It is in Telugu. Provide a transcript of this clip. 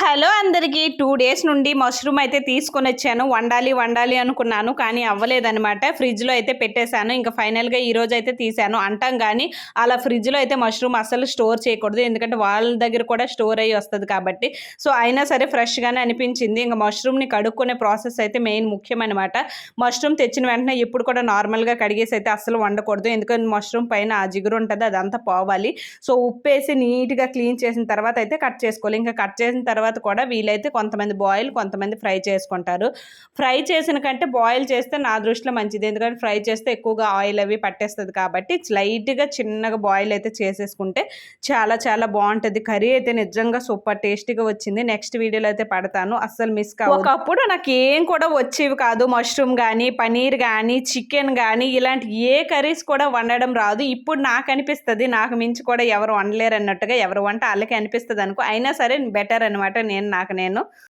హలో అందరికీ టూ డేస్ నుండి మష్రూమ్ అయితే తీసుకొని వచ్చాను. వండాలి వండాలి అనుకున్నాను కానీ అవ్వలేదనమాట ఫ్రిడ్జ్లో అయితే పెట్టేశాను. ఇంకా ఫైనల్గా ఈరోజు అయితే తీసాను అంటాం కానీ అలా ఫ్రిడ్జ్లో అయితే మష్రూమ్ అసలు స్టోర్ చేయకూడదు. ఎందుకంటే వాళ్ళ దగ్గర కూడా స్టోర్ అయ్యి వస్తుంది కాబట్టి. సో అయినా సరే ఫ్రెష్గానే అనిపించింది. ఇంకా మష్రూమ్ని కడుక్కునే ప్రాసెస్ అయితే మెయిన్ ముఖ్యం అనమాట మష్రూమ్ తెచ్చిన వెంటనే ఇప్పుడు కూడా నార్మల్గా కడిగేసి అయితే అసలు వండకూడదు. ఎందుకంటే మష్రూమ్ పైన ఆ జిగురు ఉంటుంది అదంతా పోవాలి. సో ఉప్పు వేసి నీట్గా క్లీన్ చేసిన తర్వాత అయితే కట్ చేసుకోవాలి. ఇంకా కట్ చేసిన తర్వాత కూడా వీలైతే కొంతమంది బాయిల్ కొంతమంది ఫ్రై చేసుకుంటారు. ఫ్రై చేసిన కంటే బాయిల్ చేస్తే నా దృష్టిలో మంచిది. ఎందుకంటే ఫ్రై చేస్తే ఎక్కువగా ఆయిల్ అవి పట్టేస్తుంది కాబట్టి లైట్గా చిన్నగా బాయిల్ అయితే చేసేసుకుంటే చాలా చాలా బాగుంటుంది. కర్రీ అయితే నిజంగా సూపర్ టేస్టీగా వచ్చింది. నెక్స్ట్ వీడియోలో అయితే పడతాను. అస్సలు మిస్ కాదు ఒకప్పుడు నాకు ఏం కూడా వచ్చేవి కాదు. మష్రూమ్ కానీ పనీర్ కానీ చికెన్ కానీ ఇలాంటి ఏ కర్రీస్ కూడా వండడం రాదు. ఇప్పుడు నాకు అనిపిస్తుంది. నాకు మించి కూడా ఎవరు వండలేరు అన్నట్టుగా ఎవరు వంట వాళ్ళకి అనిపిస్తుంది అనుకో. అయినా సరే బెటర్ అనమాట నేను నాకు నేను